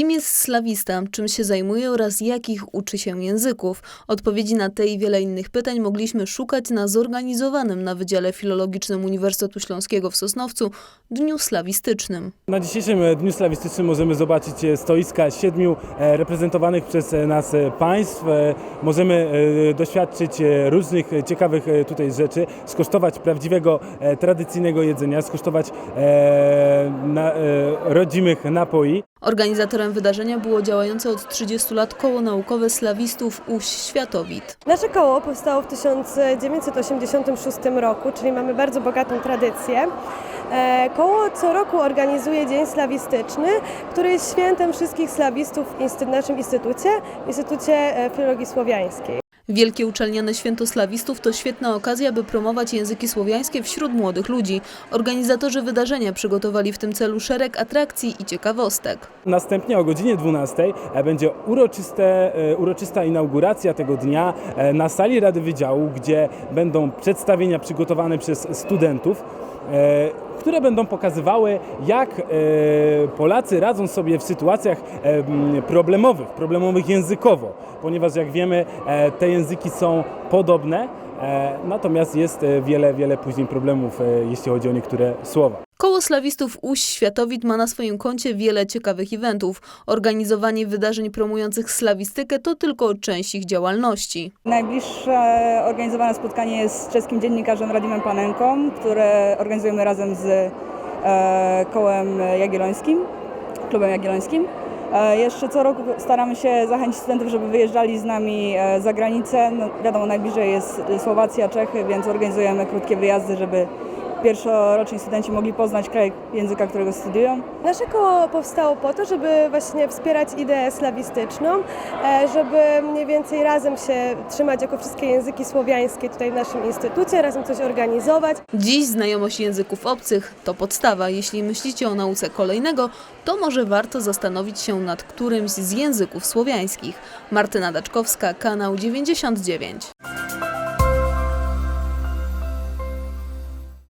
Kim jest slawista, czym się zajmuje oraz jakich uczy się języków? Odpowiedzi na te i wiele innych pytań mogliśmy szukać na zorganizowanym na Wydziale Filologicznym Uniwersytetu Śląskiego w Sosnowcu Dniu Slawistycznym. Na dzisiejszym e, Dniu Slawistycznym możemy zobaczyć e, stoiska siedmiu e, reprezentowanych przez nas państw. Możemy doświadczyć różnych ciekawych tutaj rzeczy, skosztować prawdziwego, tradycyjnego jedzenia, skosztować rodzimych napoi. Organizatorem wydarzenia było działające od 30 lat koło naukowe slawistów UŚ Światowit. Nasze koło powstało w 1986 roku, czyli mamy bardzo bogatą tradycję. E, Koło co roku organizuje Dzień Slawistyczny, który jest świętem wszystkich slawistów w naszym instytucie, Instytucie e, Filologii Słowiańskiej. Wielkie uczelniane święto slawistów to świetna okazja, by promować języki słowiańskie wśród młodych ludzi. Organizatorzy wydarzenia przygotowali w tym celu szereg atrakcji i ciekawostek. Następnie o godzinie 12 e, będzie uroczyste, e, uroczysta inauguracja tego dnia e, na sali Rady Wydziału, gdzie będą przedstawienia przygotowane przez studentów, które będą pokazywały, jak e, Polacy radzą sobie w sytuacjach e, problemowych, problemowych językowo, ponieważ jak wiemy, e, te języki są podobne, natomiast jest e, wiele, wiele później problemów, e, jeśli chodzi o niektóre słowa. Koło slawistów UŚ Światowit ma na swoim koncie wiele ciekawych eventów. Organizowanie wydarzeń promujących slawistykę to tylko część ich działalności. Najbliższe organizowane spotkanie jest z czeskim dziennikarzem Radimem Panenką, które organizujemy razem z e, kołem jagiellońskim, klubem jagiellońskim. E, jeszcze co roku staramy się zachęcić studentów, żeby wyjeżdżali z nami e, za granicę. No, wiadomo, najbliżej jest Słowacja, Czechy, więc organizujemy krótkie wyjazdy, żeby pierwszoroczni studenci mogli poznać kraj języka, którego studiują. Nasze koło powstało po to, żeby właśnie wspierać ideę slawistyczną, e, żeby mniej więcej razem się trzymać jako wszystkie języki słowiańskie tutaj w naszym instytucie, razem coś organizować. Dziś znajomość języków obcych to podstawa. Jeśli myślicie o nauce kolejnego, to może warto zastanowić się nad którymś z języków słowiańskich. Martyna Daczkowska, kanał 99.